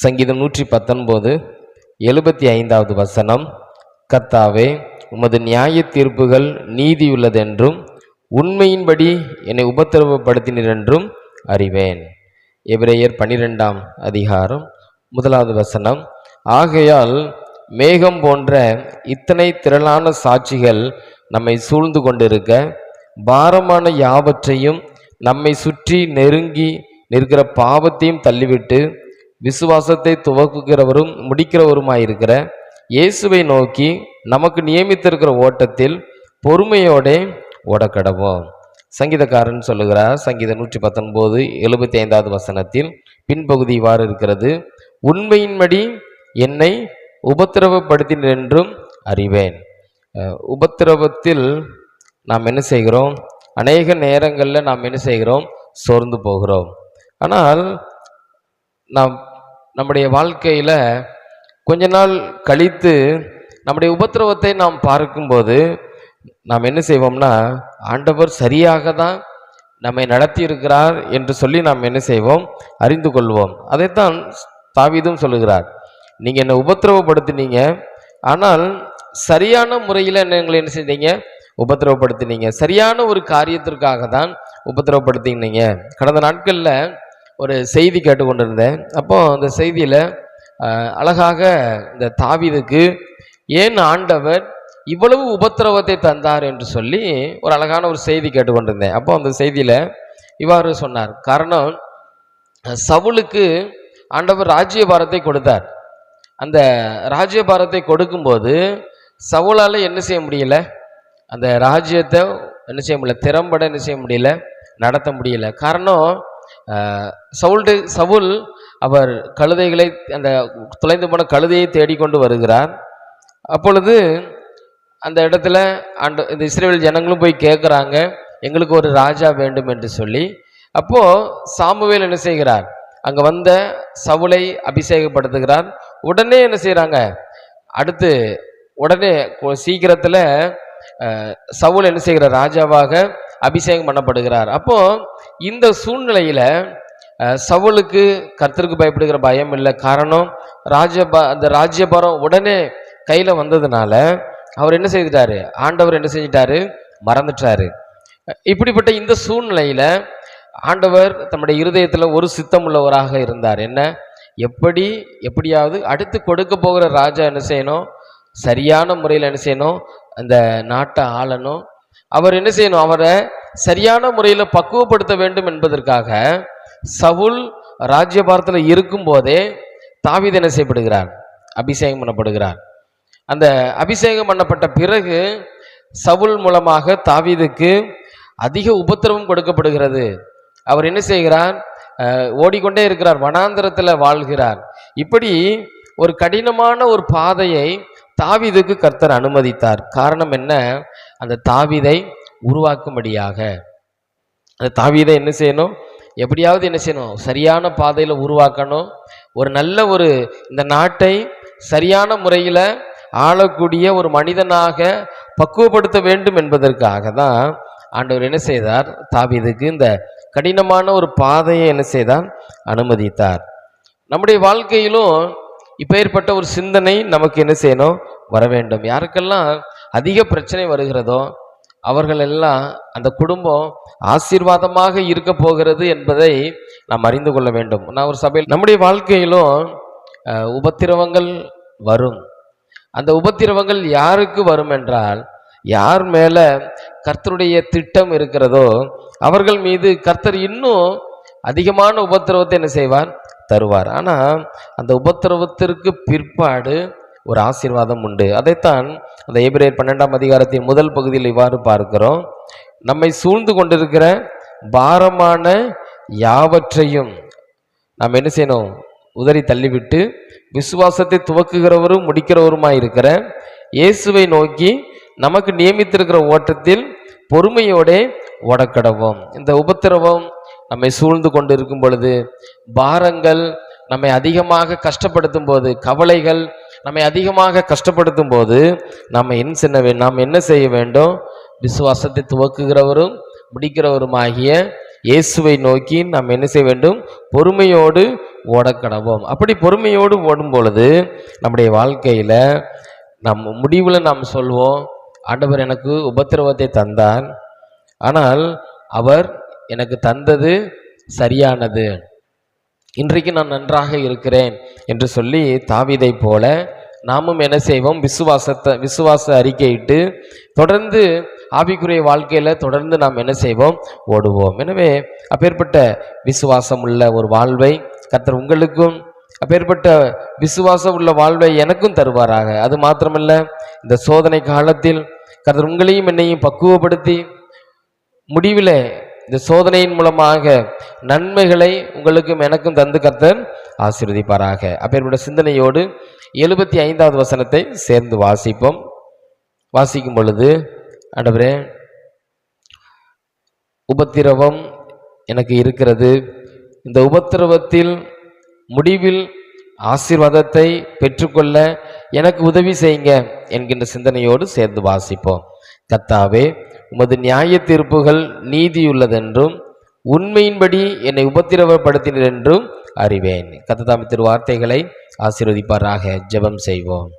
சங்கீதம் நூற்றி பத்தொன்பது எழுபத்தி ஐந்தாவது வசனம். கத்தாவே உமது நியாய தீர்ப்புகள் நீதியுள்ளதென்றும் உண்மையின்படி என்னை உபத்திரவப்படுத்தினர் என்றும் அறிவேன். எபிரேயர் பன்னிரெண்டாம் அதிகாரம் முதலாவது வசனம். ஆகையால் மேகம் போன்ற இத்தனை திரளான சாட்சிகள் நம்மை சூழ்ந்து கொண்டிருக்க பாரமான யாவற்றையும் நம்மை சுற்றி நெருங்கி நிற்கிற பாவத்தையும் தள்ளிவிட்டு விசுவாசத்தை துவக்குகிறவரும் முடிக்கிறவருமாயிருக்கிற இயேசுவை நோக்கி நமக்கு நியமித்திருக்கிற ஓட்டத்தில் பொறுமையோடே ஓடக்கடவோம். சங்கீதக்காரன் சொல்லுகிறார் சங்கீதம் நூற்றி பத்தொன்பது எழுபத்தி ஐந்தாவது வசனத்தில் பின்பகுதி இவ்வாறு இருக்கிறது உண்மையின்படி என்னை உபத்திரவப்படுத்தினர் என்றும் அறிவேன். உபத்திரவத்தில் நாம் என்ன செய்கிறோம்? அநேக நேரங்களில் நாம் என்ன செய்கிறோம்? சோர்ந்து போகிறோம். ஆனால் நாம் நம்முடைய வாழ்க்கையில் கொஞ்ச நாள் கழித்து நம்முடைய உபத்திரவத்தை நாம் பார்க்கும்போது நாம் என்ன செய்வோம்னா ஆண்டவர் சரியாக தான் நம்மை நடத்தி இருக்கிறார் என்று சொல்லி நாம் என்ன செய்வோம்? அறிந்து கொள்வோம். அதைத்தான் தாவீதும் சொல்லுகிறார். நீங்கள் என்னை உபத்திரவப்படுத்தினீங்க ஆனால் சரியான முறையில் எங்களை என்ன செஞ்சீங்க? உபத்திரவப்படுத்தினீங்க. சரியான ஒரு காரியத்திற்காக தான் உபத்திரவப்படுத்தினீங்க. கடந்த நாட்களில் ஒரு செய்தி கேட்டுக்கொண்டிருந்தேன். அப்போ அந்த செய்தியில் அழகாக இந்த தாவிதுக்கு ஏன் ஆண்டவர் இவ்வளவு உபத்திரவத்தை தந்தார்? என்று சொல்லி ஒரு அழகான ஒரு செய்தி கேட்டுக்கொண்டிருந்தேன். அப்போ அந்த செய்தியில் இவ்வாறு சொன்னார். காரணம் சவுலுக்கு ஆண்டவர் ராஜ்யபாரத்தை கொடுத்தார். அந்த ராஜ்யபாரத்தை கொடுக்கும்போது சவுலால் என்ன செய்ய முடியல? அந்த ராஜ்யத்தை என்ன செய்ய முடியல? திறம்பட என்ன செய்ய முடியல? நடத்த முடியல. காரணம் சவுல்டு சவுல் அவர் கழுதைகளை அந்த தொலைந்து போன கழுதையை தேடிக்கொண்டு வருகிறார். அப்பொழுது அந்த இடத்துல அந்த இந்த இஸ்ரேல் ஜனங்களும் போய் கேட்குறாங்க எங்களுக்கு ஒரு ராஜா வேண்டும் என்று சொல்லி. அப்போது சாமுவேல் என்ன செய்கிறார்? அங்கே வந்த சவுளை அபிஷேகப்படுத்துகிறார். உடனே என்ன செய்கிறாங்க அடுத்து உடனே சீக்கிரத்தில் சவுல் என்ன செய்கிறார் ராஜாவாக அபிஷேகம் பண்ணப்படுகிறார். அப்போது இந்த சூழ்நிலையில் சவுலுக்கு கர்த்தருக்கு பயப்படுகிற பயம் இல்லை. காரணம் ராஜபா அந்த ராஜ்யபாரம் உடனே கையில் வந்ததுனால அவர் என்ன செய்துட்டாரு? ஆண்டவர் என்ன செஞ்சிட்டாரு? மறந்துட்டாரு. இப்படிப்பட்ட இந்த சூழ்நிலையில் ஆண்டவர் தம்முடைய இருதயத்தில் ஒரு சித்தம் உள்ளவராக இருந்தார். என்ன? எப்படி எப்படியாவது அடுத்து கொடுக்க போகிற ராஜா என்ன செய்யணும்? சரியான முறையில் என்ன செய்யணும்? அந்த நாட்டை ஆளணும். அவர் என்ன செய்யணும்? அவரை சரியான முறையில் பக்குவப்படுத்த வேண்டும் என்பதற்காக சவுல் ராஜ்யபாரத்தில் இருக்கும்போதே தாவித என்ன செய்யப்படுகிறார்? அபிஷேகம் பண்ணப்படுகிறார். அந்த அபிஷேகம் பண்ணப்பட்ட பிறகு சவுல் மூலமாக தாவீதுக்கு அதிக உபத்திரவம் கொடுக்கப்படுகிறது. அவர் என்ன செய்கிறார்? ஓடிக்கொண்டே இருக்கிறார். வனாந்திரத்தில் வாழ்கிறார். இப்படி ஒரு கடினமான ஒரு பாதையை தாவீதுக்கு கர்த்தர் அனுமதித்தார். காரணம் என்ன? அந்த தாவீதை உருவாக்கும்படியாக. அந்த தாவீதை என்ன செய்யணும்? எப்படியாவது என்ன செய்யணும்? சரியான பாதையில் உருவாக்கணும். ஒரு நல்ல ஒரு இந்த நாட்டை சரியான முறையில் ஆளக்கூடிய ஒரு மனிதனாக பக்குவப்படுத்த வேண்டும் என்பதற்காக தான் ஆண்டவர் என்ன செய்தார்? தாவீதுக்கு இந்த கடினமான ஒரு பாதையை என்ன செய்தார்? அனுமதித்தார். நம்முடைய வாழ்க்கையிலும் இப்பேற்பட்ட ஒரு சிந்தனை நமக்கு என்ன செய்யணும்? வர வேண்டும் யாருக்கெல்லாம் அதிக பிரச்சனை வருகிறதோ அவர்கள் எல்லாம் அந்த குடும்பம் ஆசீர்வாதமாக இருக்க போகிறது என்பதை நாம் அறிந்து கொள்ள வேண்டும். நான் ஒரு சபையில் நம்முடைய வாழ்க்கையிலும் உபத்திரவங்கள் வரும். அந்த உபத்திரவங்கள் யாருக்கு வரும் என்றால் யார் மேலே கர்த்தருடைய திட்டம் இருக்கிறதோ அவர்கள் மீது கர்த்தர் இன்னும் அதிகமான உபத்திரவத்தை என்ன செய்வார்? தருவார். ஆனால் அந்த உபத்திரவத்திற்கு பிற்பாடு ஒரு ஆசீர்வாதம் உண்டு. அதைத்தான் அந்த எபிரேயர் பன்னெண்டாம் அதிகாரத்தின் முதல் பகுதியில் இவ்வாறு பார்க்கிறோம். நம்மை சூழ்ந்து கொண்டிருக்கிற பாரமான யாவற்றையும் நாம் என்ன செய்யணும்? உதறி தள்ளிவிட்டு விசுவாசத்தை துவக்குகிறவரும் முடிக்கிறவருமாய் இருக்கிற இயேசுவை நோக்கி நமக்கு நியமித்திருக்கிற ஓட்டத்தில் பொறுமையோடே ஓடக்கடவோம். இந்த உபத்திரவம் நம்மை சூழ்ந்து கொண்டு இருக்கும் பொழுது பாரங்கள் நம்மை அதிகமாக கஷ்டப்படுத்தும் போது கவலைகள் நம்மை அதிகமாக கஷ்டப்படுத்தும் போது நாம் என்ன செய்ய நாம் என்ன செய்ய வேண்டும்? விசுவாசத்தை துவக்குகிறவரும் முடிக்கிறவருமாகிய இயேசுவை நோக்கி நாம் என்ன செய்ய வேண்டும்? பொறுமையோடு ஓடக்கடவோம். அப்படி பொறுமையோடு ஓடும் பொழுது நம்முடைய வாழ்க்கையில் நம் முடிவில் நாம் சொல்வோம் ஆண்டவர் எனக்கு உபத்திரவத்தை தந்தார். ஆனால் அவர் எனக்கு தந்தது சரியானது. இன்றைக்கு நான் நன்றாக இருக்கிறேன் என்று சொல்லி தாவிதை போல நாமும் என்ன செய்வோம்? விசுவாசத்தை விசுவாச அறிக்கையிட்டு தொடர்ந்து ஆவிக்குரிய வாழ்க்கையில் தொடர்ந்து நாம் என்ன செய்வோம்? ஓடுவோம். எனவே அப்பேற்பட்ட விசுவாசம் உள்ள ஒரு வாழ்வை கர்த்தர் உங்களுக்கும் அப்பேற்பட்ட விசுவாசம் உள்ள வாழ்வை எனக்கும் தருவாராக. அது மாத்திரமல்ல இந்த சோதனை காலத்தில் கர்த்தர் உங்களையும் என்னையும் பக்குவப்படுத்தி முடிவில் இந்த சோதனையின் மூலமாக நன்மைகளை உங்களுக்கும் எனக்கும் தந்து கத்தன் ஆசீர்வதிப்பாராக. அப்பேற்பட்ட சிந்தனையோடு எழுபத்தி ஐந்தாவது வசனத்தை சேர்ந்து வாசிப்போம். வாசிக்கும் பொழுது அடவரே உபத்திரவம் எனக்கு இருக்கிறது. இந்த உபத்திரவத்தில் முடிவில் ஆசீர்வாதத்தை பெற்றுக்கொள்ள எனக்கு உதவி செய்யுங்க என்கின்ற சிந்தனையோடு சேர்ந்து வாசிப்போம். கத்தாவே உமது நியாய தீர்ப்புகள் நீதியுள்ளதென்றும் உண்மையின்படி என்னை உபத்திரவப்படுத்தினர் என்றும் அறிவேன். கத்ததாமி திரு வார்த்தைகளை ஆசீர்வதிப்பாராக. ஜெபம் செய்வோம்.